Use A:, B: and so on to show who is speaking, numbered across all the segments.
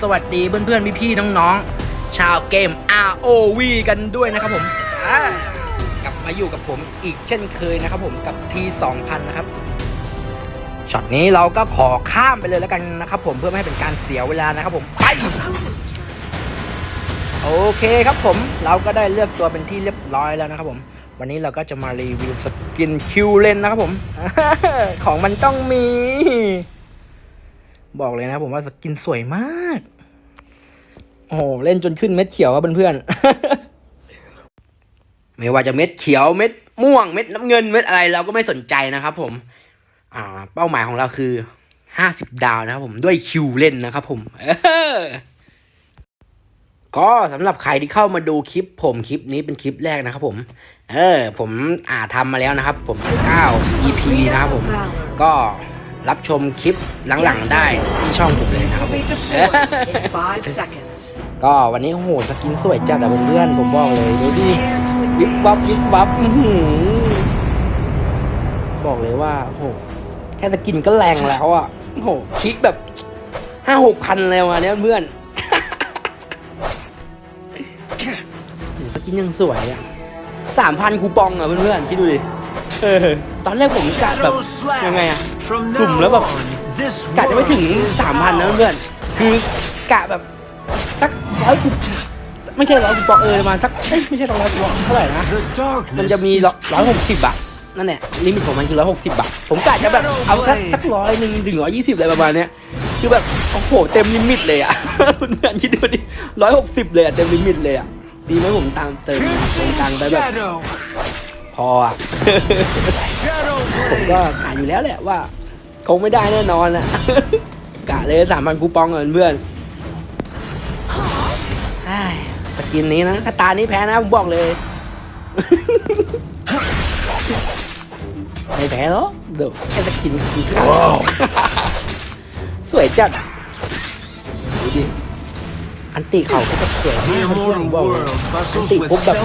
A: สวัสดีเพื่อนๆพี่ๆน้องๆชาวเกม ROV กันด้วยนะครับผมกลับมาอยู่กับผมอีกเช่นเคยนะครับผมกับ T2000 นะครับช็อตนี้เราก็ขอข้ามไปเลยแล้วกันนะครับผมเพื่อไม่ให้เป็นการเสียเวลานะครับผมไปโอเคครับผมเราก็ได้เลือกตัวเป็นที่เรียบร้อยแล้วนะครับผม วันนี้เราก็จะมารีวิวสกินคิวเลนนะครับผม ของมันต้องมี บอกเลยนะผมว่าสกินสวยมาก โอ้โห เล่นจนขึ้นเม็ดเขียวครับเพื่อนๆ ไม่ว่าจะเม็ดเขียวเม็ดม่วงเม็ดน้ำเงินเม็ดอะไรเราก็ไม่สนใจนะครับผม อ่า เป้าหมายของเราคือห้าสิบดาวนะครับผมด้วยคิวเล่นนะครับผมเออก็สำหรับใครที่เข้ามาดูคลิปผมคลิปนี้เป็นคลิปแรกนะครับผม เออ ผมอ่าทำมาแล้วนะครับ ผม9 EP นะครับผม ก็ รับชมคลิปหลังๆได้ที่ช่องผมเลยนะครับผม
B: Five seconds.
A: ก็วันนี้โอ้โหสกินสวยจัดอะเพื่อนๆผมบอกเลยดูดิวิบวับวิบวับอื้อหือบอกเลยว่าโอ้โหแค่สกินก็แรงแล้วอะโอ้โหคลิกแบบห้าหกพันเลยมาเนี่ยเพื่อนโอ้โหสกินยังสวยอะสามพันคูปองอะเพื่อนๆคิดดูดิเออตอนแรกผมกะแบบยังไงอะ สุ่มแล้วแบบกะจะไม่ถึงสามพันนะเพื่อนคือกะแบบสักร้อยคูไม่ใช่ร้อยคูปองเออประมาณสักไม่ใช่ร้อยคูปองเท่าไหร่นะ มันจะมีร้อยหกสิบบาทนั่นแหละลิมิตของมันคือร้อยหกสิบบาทผมกะจะแบบเอาสักสักร้อยหนึ่งถึงร้อยยี่สิบอะไรประมาณเนี้ยคือแบบโอ้โหเต็มลิมิตเลยอะเพื่อนคิดดูดิร้อยหกสิบเลยอะเต็มลิมิตเลยอะดีไหมผมตามเติมติมตังไปแบบ พออะผมก็กะอยู่แล้วแหละว่า คงไม่ได้แน่นอนอะกะเลยสามพันคูปองเงินเพื่อนไอ้ยสกินนี้นะถ้าตานี้แพ้นะผมบอกเลย ไม่แพ้หรอกเดี๋ยวแค่สกินคือข้าวสวยจัดดูดิ อันติเขาก็จะสวยมากเพื่อนๆบอกเลยอันติปุ๊บแบบ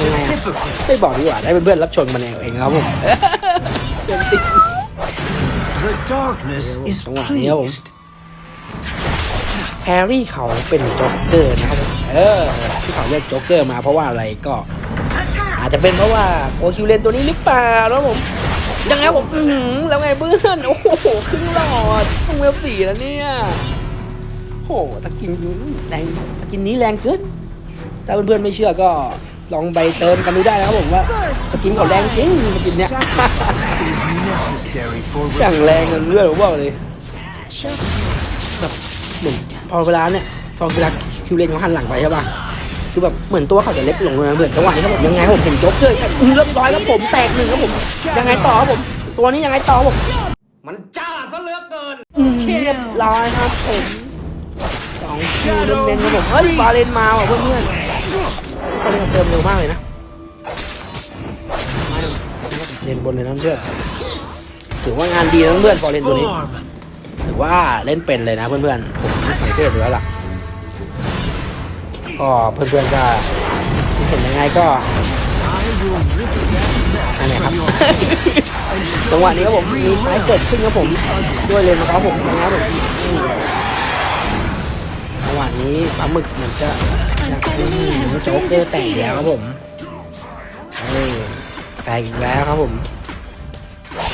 A: ยังไงอะไม่บอกดีกว่าได้เพื่อนๆรับชมมันเองครับผมอันติ
C: The darkness is
A: จังหวะนี้ครับผม
C: pleased.
A: แฮร์รี่เขาเป็นโจ๊กเกอร์นะครับผมเออที่เขาเรียกโจ๊กเกอร์มาเพราะว่าอะไรก็ อาจจะเป็นเพราะว่าโอคิวเลนตัวนี้หรือเปล่าแล้วผมยังไงผมอือหือแล้วไงเพื่อนโอ้โหครึ่งหลอดต้องเวลสี่แล้วเนี่ยโอ้โหตะกินแรงตะกินนี้แรงเกินถ้าเพื่อนๆไม่เชื่อก็ลองไปเติมกันดูได้นะครับผมว่าตะกินเขาแรงจริงตะกินเนี้ย
C: Is necessary for
A: อย่างแรงเลยเลือดผมบอกเลยแบบเหมือนพอเวลาเนี่ยพอเวลาคิวเลนเขาหันหลังไปใช่ป่ะคือแบบเหมือนตัวเขาจะเล็กลงเลยนะเหมือนจังหวะนี้ครับผมยังไงครับผมเห็นโจ๊กเกอร์อือเรียบร้อยครับผมแตกหนึ่งครับผมยังไงต่อครับผม ตัวนี้ยังไงต่อครับผม
D: มันจ้าซะเหลือเกิน
A: อืมเรียบร้อยครับผม สองคิวเน้นๆครับผมเฮ้ยฟาเรนมาว่ะเพื่อนๆฟาเรนเติมเร็วมากเลยนะเล่นบนเลยนะเพื่อนถือว่างานดีนะเพื่อนฟอร์เรนตัวนี้ถือว่าเล่นเป็นเลยนะเพื่อนๆผมสังเกตดูแล้วล่ะก็เพื่อนๆก็เห็นยังไงก็อันไหนครับจังหวะนี้ครับผมมีไฟเกิดขึ้นครับผมด้วยเลนนะครับผมนะครับผมอืม จังหวะนี้ปลาหมึกเหมือนจะอยากให้โจ๊กเกอร์แตกแล้วครับผมเออแตกอีกแล้วครับผม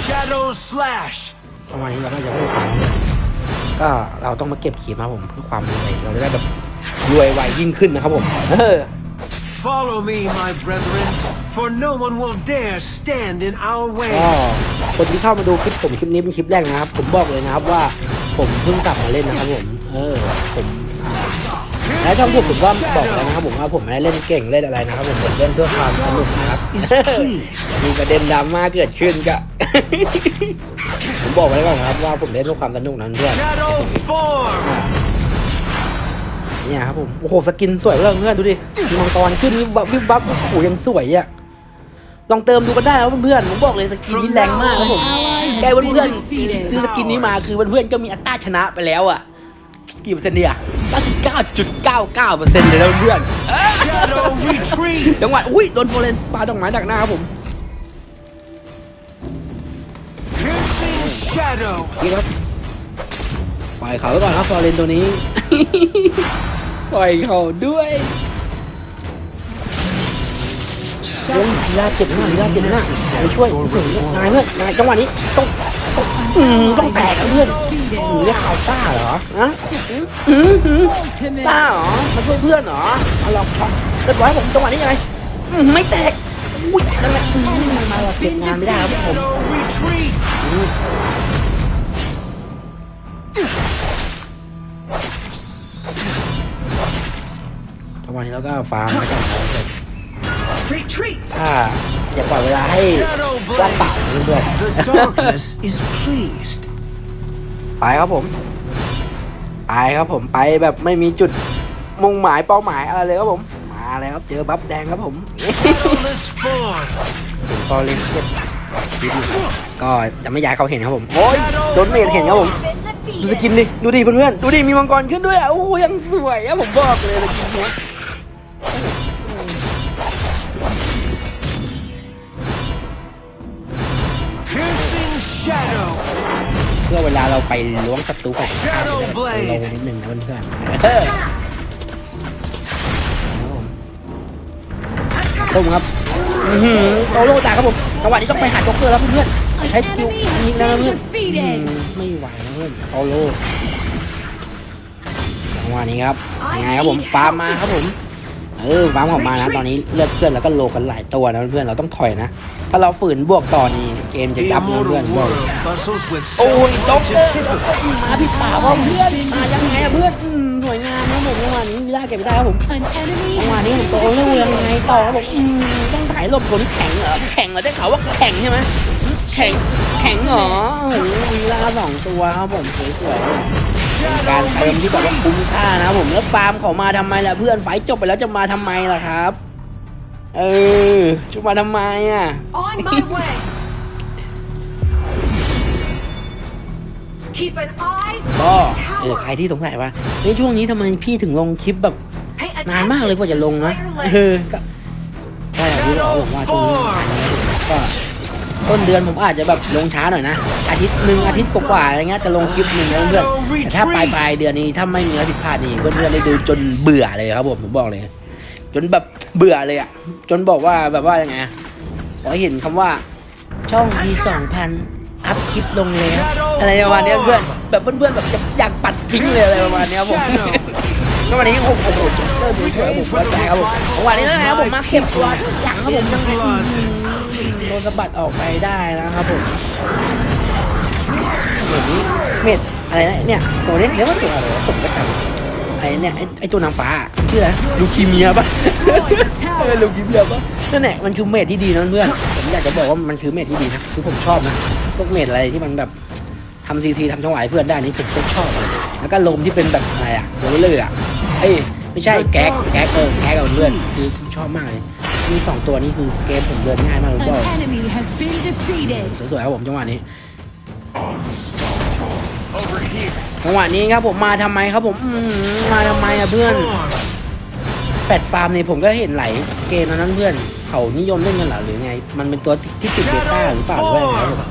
C: Shadow slash.
A: ประมาณนี้เราก็จะไม่ฟังก็เราต้องมาเก็บขีดมาผมเพื่อความรวยเราจะได้แบบรวยไวยิ่งขึ้นนะครับผมเออ
C: Follow me, my brethren, for no one will dare stand in our
A: ก็
C: way.
A: คนที่เข้ามาดูคลิปผมคลิปนี้เป็นคลิปแรกนะครับ ผมบอกเลยนะครับว่าผมเพิ่งกลับมาเล่นนะครับผม เออ ผม อ่าและช่องผมผมก็บอกแล้วนะครับผมว่าผมไม่ได้เล่นเก่งเล่นอะไรนะครับผมผมเล่นเพื่อความสนุกนะครับ มีประเด็นดราม่าเกิดขึ้นก็ ผมบอกไว้ก่อนครับว่าผมเล่นเพื่อความสนุกนั้นเพื่อน
C: Shadow form.
A: เนี่ยครับผมโอ้โหสกินสวยเพื่อนเพื่อนดูดิมีมังกรขึ้นวิบวับวิบวับโอ้โหยังสวยอะลองเติมดูกันได้แล้วเพื่อนๆผมบอกเลยสกินนี้แรงมากครับผมแกเพื่อนๆซื้อสกินนี้มาคือเพื่อนๆก็มีอัตราชนะไปแล้วอะ กี่เปอร์เซ็นต์ดีอะ99.99เปอร์เซ็นต์เลยนะเพื่อน
C: Shadow retreat.
A: ๆจังหวะอุ้ยโดนโฟเรนปาดอกไม้ดักหน้าครับผม
C: Piercing shadow.
A: นี่ครับปล่อยเขาไว้ก่อนครับฟอร์เรนตัวนี้ ปล่อยเขาด้วย เฮ้ยลีลาเจ็บหน้าลีลาเจ็บหน้าไปช่วยนายเพื่อนนายจังหวะนี้ต้องอืมต้องแตกเพื่อนหนีข่าวต้าเหรอฮะอืมอืมอืมต้าเหรอมาช่วยเพื่อนเหรอเอาลองช็อตเรียบร้อยผมจังหวะนี้ยังไงไม่แตกอุ้ยนั่นแหละอืมมาเราเก็บงานไม่ได้ครับผมจังหวะนี้เราก็ฟาร์มไว้วก่อน ถ้าอย่าปล่อยเวลาให้
C: Shadow
A: ว่างเปล่า
C: blade.
A: เพื่อน
C: The darkness is pleased.
A: ๆไปครับผม ไปครับผมไปแบบไม่มีจุดมุ่งหมายเป้าหมายอะไรเลยครับผม มาเลยครับเจอบัฟแดงครับผม
C: Shadowless form.
A: ก็เล่นเก็บดีๆก็จะไม่อยากให้เขาเห็นครับผม โอ้ยโดนเมดเห็นครับผม ดูสกินดิ ดูดิเพื่อนๆ ดูดิมีมังกรขึ้นด้วยอะโอ้โหยังสวยอะผมบอกเลยสกินเนี้ย ลาเราไปล้วงศัตรูฝั่งข้าม
C: Shadow
A: จะได้
C: Blade
A: แบบโลนิดนึงนะเพื่อนๆเออตุ้มครับอื้อหือโตโร่ตายครับผมจังหวะนี้ต้องไปหาจ็อกเกอร์แล้วเพื่อนๆใช้สกิลยิงแล้วนะเพื่อนอืมไม่ไหวนะเพื่อนโตโร่จังหวะนี้ครับยังไงครับผมฟาร์มมาครับผม เออฟาร์มออกมานะตอนนี้เลือดเพื่อนแล้วก็โลกันหลายตัวนะเพื่อนๆเราต้องถอยนะ ถ้าเราฝืนบวกต่อนี่เกมจะ
C: The
A: ยับนะเพื่อน
C: immortal
A: บอก
C: world bustles with
A: โอ้ยจ็อกเกอร์
C: self-righteous
A: มาพี่ป่าพ่อเพื่อนมายังไงอะเพื่อนอืมสวยงามนะผมจังหวะนี้วิลล่าเก็บไม่ได้ครับผม
E: An enemy
A: จังหวะนี้ผมโตเรื่องยังไงต่อครับผมอืมต้องถ่ายหลบผลแข็งเหรอแข็งเหรอได้ข่าวว่าแข็งใช่ไหมแข็งแข็งเหรอโอ้โหวิลล่าสองตัวครับผมสวยๆ การเติมที่แบบว่าคุ้มค่านะครับผมแล้วฟาร์มเขามาทำไมล่ะเพื่อนไฟจบไปแล้วจะมาทำไมล่ะครับ เออจะมาทำไมอะ
B: On my way. Keep an eye
A: ก็
B: on
A: เอ
B: the
A: อใคร
B: tower.
A: ที่สงสัยว่าในช่วงนี้ทำไมพี่ถึงลงคลิปแบบ
B: Pay
A: นานมากเลยกว่าจะลงนะ
B: attention to
A: เอ
B: Slayer
A: อก็ก็อย่างที่บอกผมว่าช่วงนี้นานนะก็ ต้นเดือนผมอาจจะแบบลงช้าหน่อยนะ อาทิตย์หนึ่งอาทิตย์กว่าๆอะไรเงี้ยจะลงคลิปหนึ่งนะเพื่อนแต่ถ้าปลายปลายเดือนนี้ถ้าไม่มีอะไรผิดพลาดนี่เพื่อนๆได้ดูจนเบื่อเลยครับผมผมบอกเลย จนแบบเบื่อเลยอะจนบอกว่าแบบว่ายังไงพอเห็นคำว่าช่องทีสองพันอัพคลิปลงแล้วอะไรประมาณนี้เพื่อนแบบเพื่อนๆแบบจะอยากปัดทิ้งเลยอะไรประมาณนี้ครับผมก็วันนี้โอ้โหเริ่มดูช่วยผมว่าใจครับผมวันนี้นะครับผมมาเก็บตัวหลังครับผมยังไง โดนสะบัดออกไปได้นะครับผมเม็ดนี้เม็ดอะไรนะเนี่ยตัวนี้เดี๋ยวว่าตัวอะไรวะผมก็จำไอ้เนี่ยไอ้ไอ้ตัวนางฟ้าชื่ออะไรลูคิเมียปะเออลูคิเมียปะนั่นแหละมันคือเม็ดที่ดีนะเพื่อนผมอยากจะบอกว่ามันคือเม็ดที่ดีนะคือผมชอบนะพวกเม็ดอะไรที่มันแบบทำซีซีทำจังหวะให้เพื่อนได้นี่ผมก็ชอบเลยแล้วก็ลมที่เป็นแบบอะไรอะโรลเลอร์อะเอ้ยไม่ใช่แก๊กแก๊กเออแก๊กกับเลื่อนคือผมชอบมากเลย มีสองตัวนี้คือเกมผมเดินง่ายมากเลยก็
E: An enemy has been defeated.
A: สวยๆครับผมจังหวะนี้จังหวะนี้ครับผมมาทำไมครับผมอืมมาทำไมอะเพื่อน
C: Form.
A: แฟดฟาร์มเนี่ยผมก็เห็นหลายเกมนะนั้นเพื่อนเขานิยมเล่นกันเหรอหรือไง มันเป็นตัวที่ติดเบต้าหรือเปล่าหรือว่ายังไงครับผม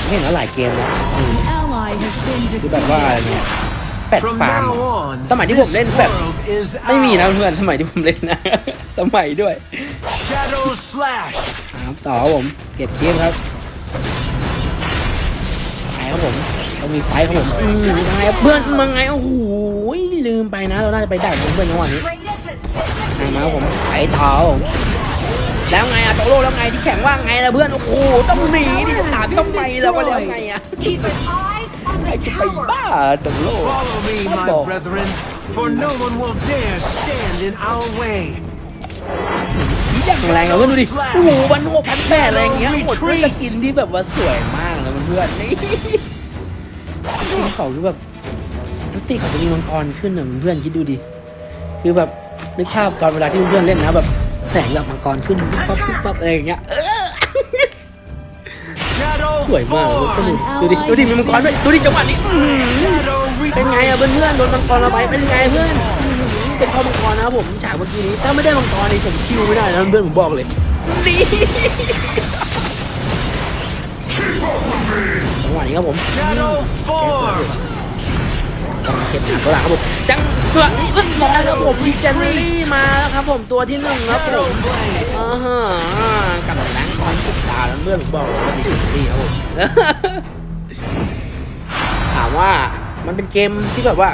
A: ผมเห็นแล้วหลายเกมแล้วอืม
E: An ally has been
A: คือแบบว่า
E: defeated.
A: เนี่ย แฟด
C: From
A: ฟาร์ม
C: now on,
A: สมัยที่ผมเล่น
C: this
A: แบบ
C: world is
A: ไม่มีนะ
C: ours.
A: เพื่อนสมัยที่ผมเล่นนะ สมัยด้วย
C: Shadow slash.
A: ครับต่อครับผมเก็บเกมครับไปครับผมต้องมีไฟครับผมอืมยังไงครับเพื่อนมาไงโอ้โหลืมไปนะ เราน่าจะไปดักเพื่อนๆจังหวะนี้มาครับผมไปต่อครับผมแล้วไงอะโตโร่แล้วไงที่แข่งว่าไงล่ะเพื่อนโอ้โหต้องหนีดิจะถามทำไมเราก็แล้วไงอะ
B: Keep an eye on
A: ใคร
B: the
A: จะไป
B: tower.
A: บ้าโตโร่
C: Follow me, my
A: Eyeball.
C: brethren, for no one will dare stand in our way.
A: อย่างแรงอะเพื่อนดูดิโอ้โหวันหกพันแปดอะไรอย่างเงี้ยหมดด้วยสกินที่แบบว่าสวยมากเลยเพื่อนๆนี่สกินเขาคือแบบอันติเขาจะมีมังกรขึ้นอะเพื่อนคิดดูดิ คือแบบนึกภาพตอนเวลาที่เพื่อนๆเล่นนะแบบแสงแบบมังกรขึ้นปุ๊บปั๊บปุ๊บปั๊บอะไรอย่างเงี้ยเออ
C: Shadow
A: สวยมากเลย
C: form.
A: ดูดิดูดิมีมังกรด้วยดูดิจังหวะนี้อื้อหือ
C: Shadow
A: เป็นไง
C: retreat.
A: อะเพื่อนๆโดนมังกรเราไปเป็นไงเพื่อนอื้อหือเป็นข้อมังกรนะครับผมฉากเมื่อกี้นี้ถ้าไม่ได้มังกรนี่ผมคิวไม่ได้นะเพื่อนผมบอกเลยดีจังหวะนี้ครับผม
C: Shadow form.
A: ต้องเก็บหาตัวหลังครับผมจังเกือบนี้เอ้ยร้อยแล้วผมมีเจนนี่มาแล้วครับผมตัวที่หนึ่งครับผมอ่าฮะกับแรงคอนสุดตาแล้ว เพื่อนผมบอกเลยว่าดีดีครับผมถามว่ามันเป็นเกมที่แบบว่า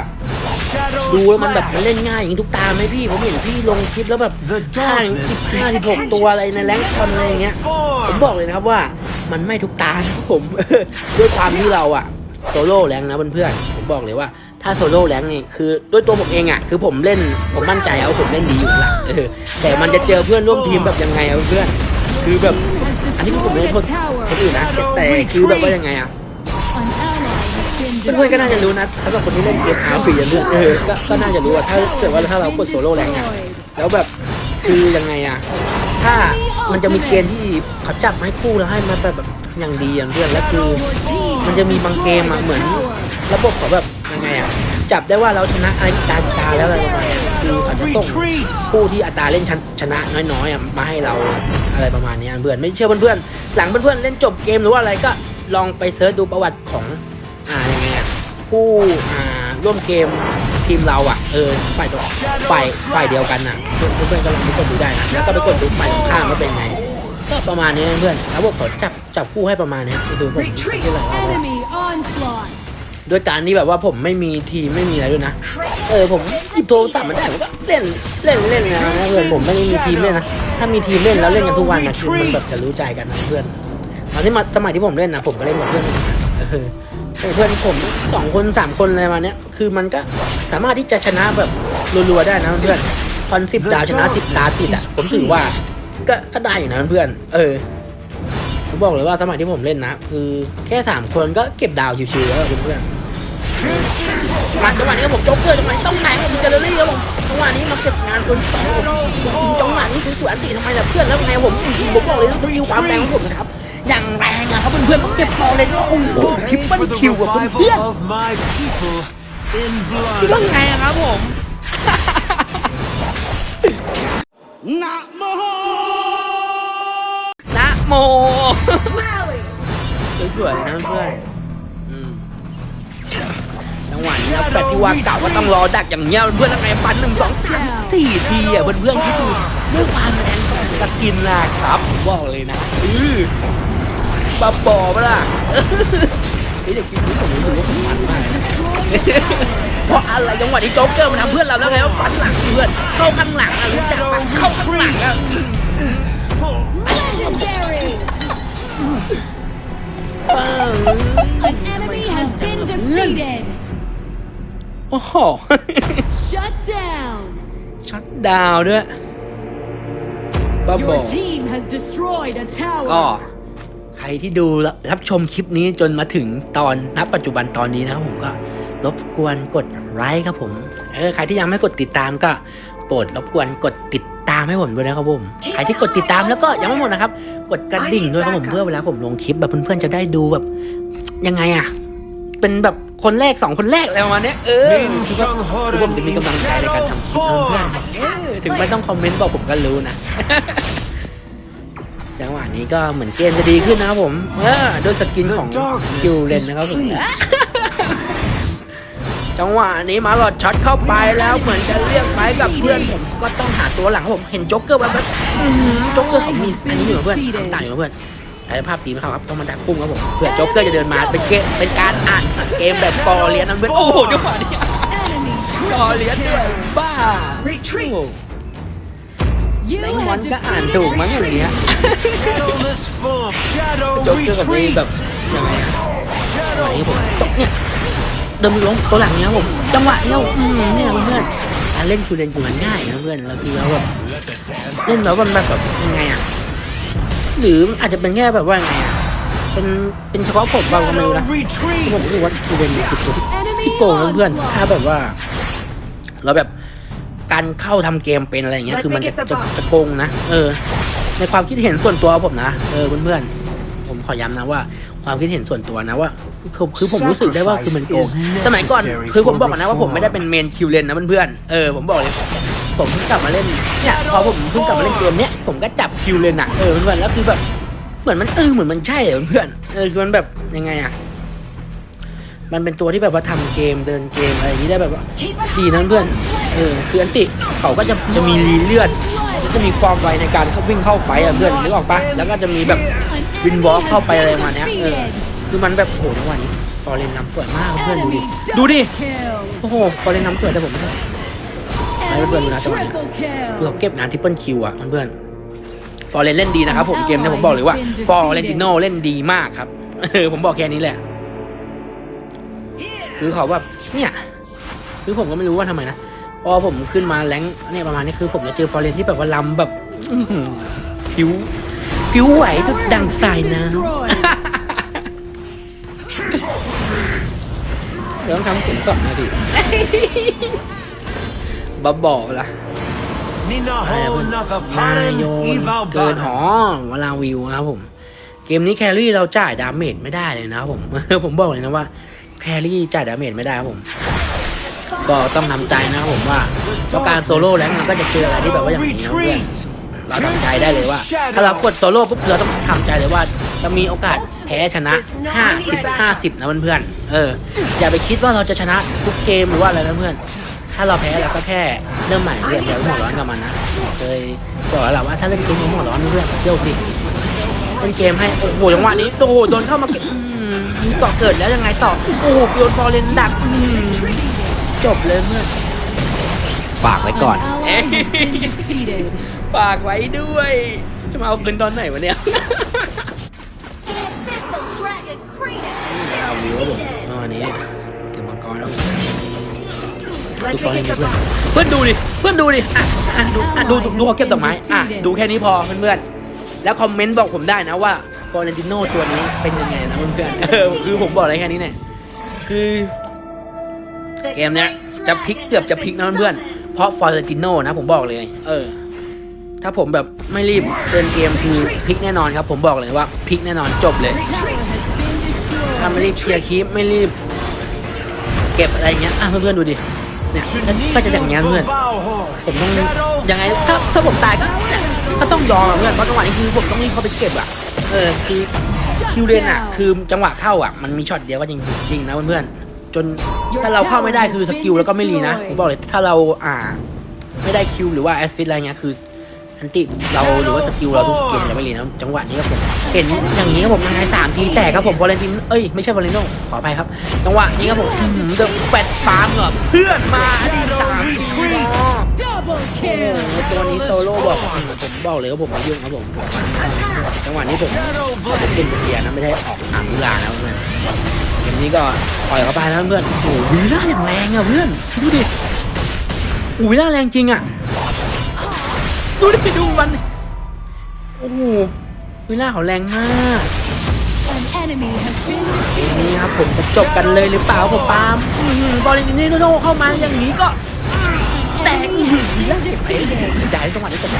A: ดูแล้วมันแบบมันเล่นง่ายอย่างทุกตาไหมพี่ผมเห็นพี่ลงคลิปแล้วแบบห้าสิบห้าสิบหกตัวอะไรในแรงคอนอะไรอย่างเงี้ยผมบอกเลยนะครับว่ามันไม่ทุกตาครับผมด้วยความที่เราอะโซโล่แรงนะเพื่อนๆผมบอกเลยว่าถ้าโซโล่แรงนี่คือด้วยตัวผมเองอะคือผมเล่นผมมั่นใจเอาผมเล่นดีอยู่ละแต่มันจะเจอเพื่อนร่วมทีมแบบยังไงอะเพื่อนคือแบบ นี่คือผมไม่
E: destroyed
A: ได้
E: a
A: โทษ
E: tower.
A: คนอื่นนะแต่คือแบบว่ายังไงอะเพื่อนๆก็น่าจะรู้นะสำหรับคนที่เล่นเกมอาร์พีเรื่อนเออก็ก็น่าจะรู้ว่าถ้าเกิดว่าถ้าเรากดโซโล่แรงอะแล้วแบบคือยังไงอะถ้ามันจะมีเกมที่เขาจับไม้คู่แล้วให้มาแบบแบบอย่างดีอย่างเรื่องแล้วคือ มันจะมีบางเกมอะเหมือน ระบบเขาแบบยังไงอะจับได้ว่าเราชนะอะไรตาตาแล้วอะไรประมาณเนี้ยคือเขาจะส่ง
C: Retreat.
A: ผู้ที่อัตราเล่นชนชนะน้อยๆอะมาให้เราอะไรประมาณเนี้ยเพื่อนไม่เชื่อเพื่อนๆหลังเพื่อนๆเล่นจบเกมหรือว่าอะไรก็ลองไปเสิร์ชดูประวัติของอ่ายังไงอะผู้อ่าร่วมเกมทีมเราอะเออฝ่ายตัวฝ่ายฝ่ายเดียวกันอะเพื่อนเพื่อนๆก็ลองไปกดดูได้นะแล้วก็ไปกดดูฝ่ายตรงข้ามว่าเป็นไงก็ประมาณนี้นะเพื่อนแล้วพวกเขาจับจับคู่ให้ประมาณเนี้ยคือผมไม่ได้อะไร
E: Enemy onslaught.
A: ด้วยการที่แบบว่าผมไม่มีทีมไม่มีอะไรด้วยนะ เออผมหยิบโทรศัพท์มาได้ผมก็เล่นเล่นเล่นนะเพื่อนผมไม่ได้มีทีมเล่นนะถ้ามีทีมเล่นแล้วเล่นกันทุกวันนะคือมันแบบจะรู้ใจกันนะเพื่อนตอนที่มาสมัยที่ผมเล่นนะผมก็เล่นกับเพื่อนเออแต่เพื่อนผมสองคนสามคนอะไรมาเนี้ยคือมันก็สามารถที่จะชนะแบบรัวๆได้นะเพื่อนคอนสิบดาวชนะสิบตาติดอะผมถือว่าก็ก็ได้อยู่นะเพื่อน เออผมบอกเลยว่าสมัยที่ผมเล่นนะ คือแค่สามคนก็เก็บดาวชิวๆแล้วอะเพื่อน ๆมาจังหวะนี้ก็ผมโจ๊กเกอร์จังหวะนี้ต้องไหนผมเจอรี่แล้วผมจังหวะนี้มาเก็บงานคนสองผมจังหวะนี้สวยๆอันติทำไมล่ะเพื่อนแล้วไงผมผมบอกเลยว่าสกิลความแรงของผมนะครับอย่างแรงอะครับเพื่อนๆผมเก็บพอเลยว่าโอ้โหทริปเปิลคิวกับ
C: revival
A: เพื่อน
C: of my people in
A: ๆคิด
C: blood.
A: ว่าไงครับผมนะโม
B: Rally.
A: สวยๆนะเพื่อน จังหวะนี้นะแฟดที่ว่ากล่าวว่าต้องรอดักอย่างเงี้ยเพื่อนแล้วไงฟันหนึ่งสองสามสี่ทีอะเพื่อนๆคิดดูด้วยความแรงของสกินนะครับผมบอกเลยนะอือบ้าบอปะล่ะเฮ้ยเด็กกินนี้ผมรู้สึกว่าผมมันมากเพราะอะไรจังหวะนี้โจ๊กเกอร์มันทำเพื่อนเราแล้วไงว่าฟันหลังเพื่อนเข้าข้างหลังอะรู้จักปะเข้าข้างหลังอะ
E: An enemy has been defeated.
A: โอ้โห
E: Shut down.
A: ช็อตดาวน์ด้วยบ้าบอ
E: Your team has destroyed a
A: ก็
E: tower.
A: ใครที่ดูรับชมคลิปนี้จนมาถึงตอนณปัจจุบันตอนนี้นะครับผมก็รบกวนกดไลค์ครับผมเออใครที่ยังไม่กดติดตามก็โปรดรบกวนกดติดตามให้ผมด้วยนะครับผมใครที่กดติดตามแล้วก็ยังไม่หมดนะครับ กดกระดิ่งด้วยครับผมเพื่อเวลาผมลงคลิปแบบเพื่อนๆจะได้ดูแบบยังไงอะเป็นแบบ คนแรกสองคนแรกอะไรประมาณเนี้ยเออ
C: Min
A: คือว่า
C: Shang
A: คือผมจะมีกำลังใจในการทำคลิปนะเพื่อนๆเออถึงไม่ต้องคอมเมนต์บอกผมก็รู้นะจังหวะนี้ก็เหมือนเกมจะดีขึ้นนะครับผม เออด้วยสกินของคิวเลนนะครับผมจังหวะนี้มาหลอดช็อตเข้าไปแล้วเหมือนจะเรียกไม้กับเพื่อนผมก็ต้องหาตัวหลังครับผมเห็นโจ๊กเกอร์แบบแบบอื้อหือโจ๊กเกอร์ของมีอันนี้อยู่กับเพื่อนทำต่างอยู่กับเพื่อน ใช้ภาพตีไม่เข้าครับต้องมาดักพุ่งครับผมเพื่อโจ๊กเกอร์จะเดินมาเป็นเกมเป็นการอ่านเกมแบบกอเลียนนะเพื่อนโอ้โหจังหวะนี้
E: Enemy
A: กอเลียนด้วยบ้า
B: Retreat
A: โอ้โห
E: You
A: แบงค์มอน
E: have
A: ก็อ่าน
E: defeated
A: ถูก
E: a
A: มั้งอย่างเงี้ย
C: Shadowless form. Shadow
A: โจ๊กเกอร์กับนี้
C: retreat.
A: แบบยังไงอะจังหวะ
C: Shadow
A: นี้ผม
C: blade.
A: ตกเนี่ยเดินลงตัวหลังเนี้ยผมจังหวะเนี้ยอืมเนี่ยเพื่อนๆการเล่นคือเล่นคือมันง่ายนะเพื่อนแล้วคือเราแบบเล่นแล้วมันแบบแบบยังไงอะ หรือมันอาจจะเป็นแค่แบบว่าไงอะเป็นเป็นเฉพาะผมเปล่าก็ไม่รู้
C: Shadow
A: นะผม
C: retreat.
A: รู้สึกว่าคือเป็นจุดที่
E: Enemy
A: ที่โกงนะเพื่อนถ้า
E: onslaught.
A: แบบว่าเราแบบการเข้าทำเกมเป็นอะไรอย่างเงี้ยคือมันจะจะจะโกงนะเออ ในความคิดเห็นส่วนตัวผมนะเออเพื่อนๆผมขอย้ำนะว่า ความคิดเห็นส่วนตัวนะว่าคือคือผมรู้สึกได้ว่าคือมันโกงสมัยก่อนคือผมบอกก่อนนะว่าผมไม่ได้เป็นเมนคิวเลนนะเพื่อนๆเออผมบอกเลย ผมเพิ่งกลับมาเล่นเนี่ยพอผมเพิ่งกลับมาเล่นเกมเนี้ยผมก็จับคิวเลนอะเออเพื่อนๆแล้วคือแบบเหมือนมันเออเหมือนมันใช่อะเพื่อนๆเออคือมันแบบยังไงอะมันเป็นตัวที่แบบว่าทำเกมเดินเกมอะไรอย่างนี้ได้แบบว่า
B: Keep an
A: ดีนะเพื่อนเออคืออันติเขาก็จะจะมีรีเลือดจะมีความไวในการเข้าวิ่งเข้าไฟอะเพื่อนนึกออกปะแล้วก็จะมีแบบ
E: An
A: วิน
E: enemy
A: วอล์ก
E: has
A: เข้าไป
E: been
A: อะไรมาเนี้ยเออ
E: defeated.
A: คือมันแบบโหจังหวะนี้ฟอร์เรนนำสวยมากเพื่อนดูดิ
E: Enemy
A: ดูดิ
E: double kill.
A: โอ้โหฟอร์เรนนำสวยแต่ผมไม่ ได้
E: Enemy
A: Triple kill.
E: triple
A: เราเก็บงานทิปเปิลคิวอะเพื่อนฟอร์เรนเล่นดีนะครับผมเกมเนี้ผมบอกเลยว่าฟอร์เรนติโนเล่นดีมากครับเออผมบอกแค่นี้แหละคือเขาแบบเนี่ยคือผมก็ไม่รู้ว่าทำไมนะพอผมขึ้นมาแรงเนี่ยประมาณนี้คือผมจะเจอฟอร์เรนที่แบบว่าลำแบบผิวผิวไหวดุดดังสายน้ำเดี๋ยวต้องทำเสียงสดนะดิ บ้าบอกละอะไร
C: ho
A: วะ
C: naka
A: นายโยนเกินหอเวลาวิวนะครับผม เกมนี้แครี่เราจ่ายดาเมจไม่ได้เลยนะครับผม ผมบอกเลยนะว่า แครี่จ่ายดาเมจไม่ได้ครับผม ก็ต้องทำใจนะครับผมว่าเพราะการโซโล่แรงค์มันก็จะเจออะไรที่แบบว่าอย่างนี้นะเพื่อนเราทำใจได้เลยว่า ถ้าเรากดโซโล่ปุ๊บเราต้องทำใจเลยว่าจะมีโอกาสแพ้ชนะ 50 50 นะเพื่อนๆเออ อย่าไปคิดว่าเราจะชนะทุกเกมหรือว่าอะไรนะเพื่อน ถ้าเราแพ้เราก็แค่เริ่มใหม่เพื่อนอย่าไปหัวร้อนกับมันนะเคยบอกแล้วล่ะว่าถ้าเล่นเกมอย่าหัวร้อนเพื่อนเที่ยวสิเล่นเกมให้โอ้โหจังหวะนี้โอ้โหโดนเข้ามาเก็บอืมมีเกาะเกิดแล้วยังไงต่อโอ้โหโยนฟอร์เรนดักอืมจบเลยเพื่อนฝากไว้ก่อน
E: An ally has been defeated.
A: ฝากไว้ด้วย จะมาเอาเงินตอนไหนวะเนี่ย
B: Abyssal Dragon Kratos
A: ดาววิวครับผมเมื่อวานนี้ ดูฟอร์เรนเพื่อนเพื่อนดูดิเพื่อนดูดิอะอะดูอะดูดูเขาเก็บดอกไม้อะดูแค่นี้พอเพื่อนๆแล้วคอมเมนต์บอกผมได้นะว่าฟอร์เรนติโนตัวนี้เป็นยังไงนะเพื่อนๆเออคือผมบอกอะไรแค่นี้เนี่ยคือเกมเนี้ยจะพลิกเกือบจะพลิกนะเพื่อนๆเพราะฟอร์เรนติโนนะผมบอกเลย เออ ถ้าผมแบบไม่รีบเดินเกมคือพลิกแน่นอนครับ ผมบอกเลยว่าพลิกแน่นอนจบเลยถ้าไม่รีบเคลียร์คลิปไม่รีบ เก็บอะไรเงี้ยอะเพื่อนๆดูดิ เนี่ยก็จะอย่างเงี้ยเพื่อนผมต้องยังไงถ้าถ้าผมตายก็ก็ต้องยอมอะเพื่อนเพราะจังหวะนี้คือผมต้องรีบเข้าไปเก็บอะเออคือคิวเลนอะ คือจังหวะเข้าอะมันมีช็อตเดียวก็จริงจริงนะเพื่อนๆจนถ้าเราเข้าไม่ได้คือสกิลแล้วก็ไม่รีนะผมบอกเลยถ้าเราอ่า ไม่ได้คิวหรือว่าแอสซิสอะไรเงี้ยคือ นติเราหรือว่าสกิลเราทุกสกิลจะไม่รีนะจังหวะนี้ครับผมเห็นอย่างนี้ครับผมยังสามทีแตกครับผมวอลเลนตินเอ้ยไม่ใช่วอลเลนโนขออภัยครับจังหวะนี้ครับผมเดอะแฟตฟาร์มเหรอเพื่อนมาดีสามทีตัวนี้โตโร่บอกผมบอกเลยว่าผมมายุ่งครับผมจังหวะนี้ผมผมเล่นเป็นเกียร์นะไม่ได้ออกอ่างลานะเพื่อนเกมนี้ก็ปล่อยเข้าไปนะเพื่อนโอ้โหวิล่าอย่างแรงอะเพื่อนดูดิโอ้โหวิลล่าแรงจริงอะ ดูดิดูมัน โอ้โหวิลล่าเขาแรงมาก
E: An enemy has been
A: ที
E: defeated.
A: นี้ครับผมจะจบกันเลยหรือเปล่าผมปาล์มอื้อหือบอลลินนี่โนเข้ามาอย่างนี้ก็แตก
E: Enemy has been defeated.
A: จ่ายจังหวะนี้ผม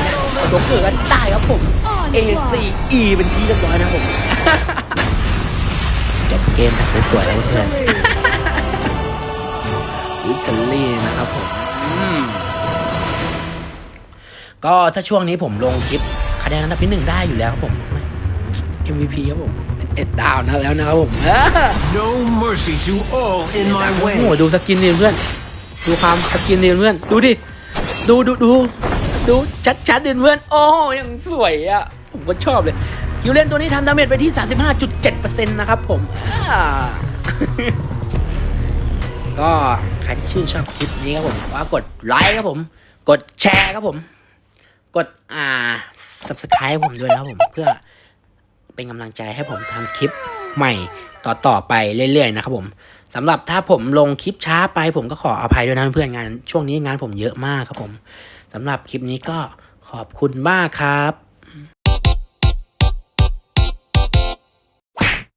A: โดนเกิดกันได้ครับผม A C E เป็นที่เรียบร้อยนะครับผม จบเกมแบบสวยๆแล้วเพื่อน วิกตอรี่นะครับผมอืม ก็ถ้าช่วงนี้ผมลงคลิปคะแนนอันดับที่หนึ่งได้อยู่แล้วครับผม MVP ครับผม11ดาวนะแล้วนะครับผมเออ
C: No mercy to all in my
A: โอ้โห
C: way.
A: ดูสกินนี่เพื่อน ดูความสกินนี่เพื่อน ดูดิ ดูดูดูดูชัดชัดๆดิเพื่อน โอ้ยังสวยอะ ผมก็ชอบเลย คิวเล่นตัวนี้ทำดาเมจไปที่ 35.7%นะครับผมอ่าก็ใครที่ชื่นชอบคลิปนี้ครับผม ว่ากดไลค์ครับผม กดแชร์ครับผม กดอ่า subscribe ผมด้วยนะครับผมเพื่อเป็นกำลังใจให้ผมทำคลิปใหม่ต่อๆไปเรื่อยๆนะครับผมสำหรับถ้าผมลงคลิปช้าไปผมก็ขออภัยด้วยนะเพื่อนงาน ช่วงนี้งานผมเยอะมากครับผมสำหรับคลิปนี้ก็ขอบคุณมากครับ